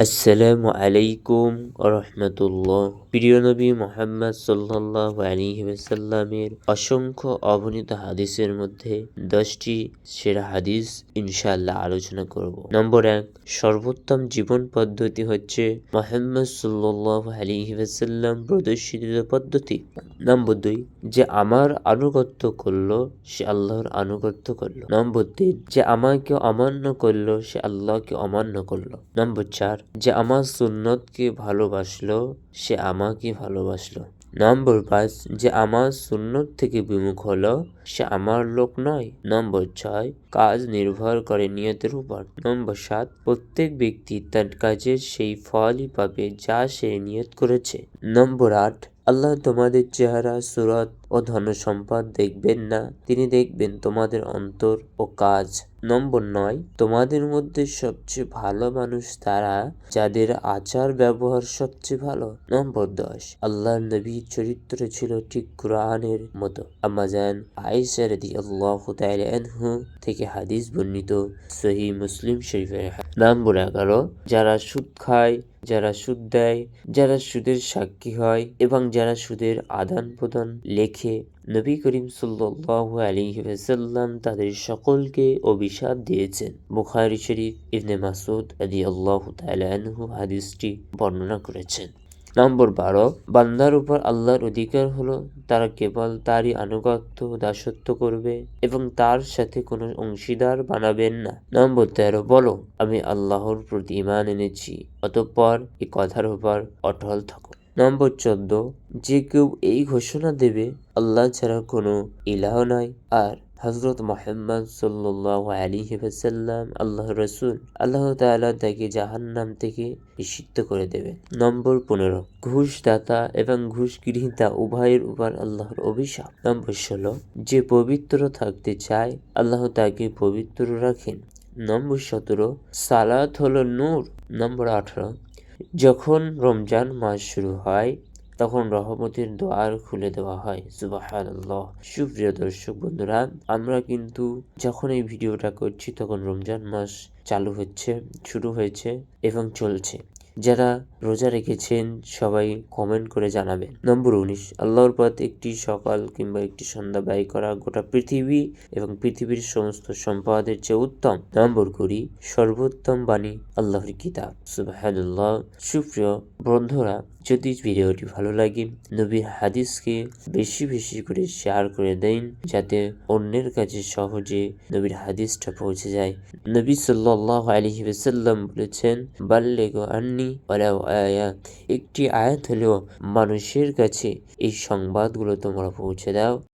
আসসালামু আলাইকুম রহমতুল্লাহ প্রিয় নবী মোহাম্মদ সাল্লাহ আলিহাসাল্লামের অসংখ্য অবনীত হাদিসের মধ্যে দশটি সেরা হাদিস ইনশাআল্লাহ আলোচনা করব নম্বর এক সর্বোত্তম জীবন পদ্ধতি হচ্ছে মোহাম্মদ সাল্লাহ আলিহাসাল্লাম প্রদর্শিত পদ্ধতি নম্বর দুই যে আমার আনুগত্য করল সে আল্লাহর আনুগত্য করল নম্বর তিন যে আমাকে অমান্য করল সে আল্লাহকে অমান্য করল নম্বর চার যে আমার সুন্নতকে ভালোবাসলো, সে আমাকে ভালোবাসলো। নম্বর পাঁচ, যে আমার সুন্নত থেকে বিমুখ হলো, সে আমার লোক নয়। নম্বর ছয়, কাজ নির্ভর করে নিয়তের উপর। নম্বর সাত, প্রত্যেক ব্যক্তি তার কাজের সেই ফলই পাবে যা সে নিয়ত করেছে। নম্বর আট, আল্লাহ তোমাদের চেহারা, সুরত ও ধন সম্পদ দেখবেন না। তিনি দেখবেন তোমাদের অন্তর ও কাজ। নম্বর নয়, তোমাদের মধ্যে সবচেয়ে ভালো মানুষ তারা যাদের আচার ব্যবহার সবচেয়ে ভালো? নম্বর দশ আল্লাহ নবীর চরিত্র ছিল ঠিক কোরআনের মতো। আমাজান আয়েশা রাদি আল্লাহ আনহু থেকে হাদিস বর্ণিত সহি মুসলিম শরীফের নম্বর এগারো, যারা সুদ খায়, যারা সুদ দেয়, যারা সুদের সাক্ষী হয় এবং যারা সুদের আদান প্রদান লেখে নবী করিম সাল্লাহ আলিহাসাল্লাম তাদের সকলকে অভিশাপ দিয়েছেন। বুখারি শরীফ, ইবনে মাসুদ আদি আল্লাহ তালু হাদিসটি বর্ণনা করেছেন। নম্বর বারো, বান্দার উপর আল্লাহর অধিকার হলো তারা কেবল তারই আনুগত্য দাসত্ব করবে এবং তার সাথে কোনো অংশীদার বানাবেন না। নম্বর তেরো, বলো, আমি আল্লাহর প্রতি ইমান এনেছি, অতঃপর এই কথার উপর অটল থাকো। নম্বর চোদ্দ যে কেউ এই ঘোষণা দেবে, আল্লাহ ছাড়া কোনো ইলাহ নাই। আর হজরত মোহাম্মদ সাল্লাহ আলী ওয়াসাল্লাম আল্লাহ রসুল, আল্লাহ তালা তাকে জাহান্নাম থেকে নিষিদ্ধ করে দেবে। নম্বর পনেরো, ঘুষদাতা এবং ঘুষ গৃহীতা উভয়ের উপর আল্লাহর অভিশাপ। নম্বর ষোলো, যে পবিত্র থাকতে চায়, আল্লাহ তাকে পবিত্র রাখেন। নম্বর সতেরো, সালাত হলো নূর। নম্বর আঠারো যখন রমজান মাস শুরু হয়, তখন রহমতের দোয়ার খুলে দেওয়া হয়। সুবাহান সুপ্রিয় দর্শক বন্ধুরা, আমরা কিন্তু যখন এই ভিডিওটা করছি, তখন রমজান মাস চালু হচ্ছে, শুরু হয়েছে এবং চলছে। যারা রোজা রেখেছেন, সবাই কমেন্ট করে জানাবেন। নম্বর উনিশ, আল্লাহর পথ একটি সকাল কিংবা একটি সন্ধ্যা ব্যয় করা গোটা পৃথিবী এবং পৃথিবীর সমস্ত সম্পদের চেয়ে উত্তম। নম্বর কুড়ি, সর্বোত্তম বাণী আল্লাহর কিতাব। সুবাহ সুপ্রিয় বন্ধুরা যদি ভিডিওটি ভালো লাগে নবীর হাদিসকে বেশি বেশি করে শেয়ার করে দেন, যাতে অন্যের কাছে সহজে নবীর হাদিসটা পৌঁছে যায়। নবী সাল্লাহ আলহি সাল্লাম বলেছেন, বাল্লেগো আন্নি আয়া একটি আয়াত হলেও মানুষের কাছে এই সংবাদগুলো তোমরা পৌঁছে দাও।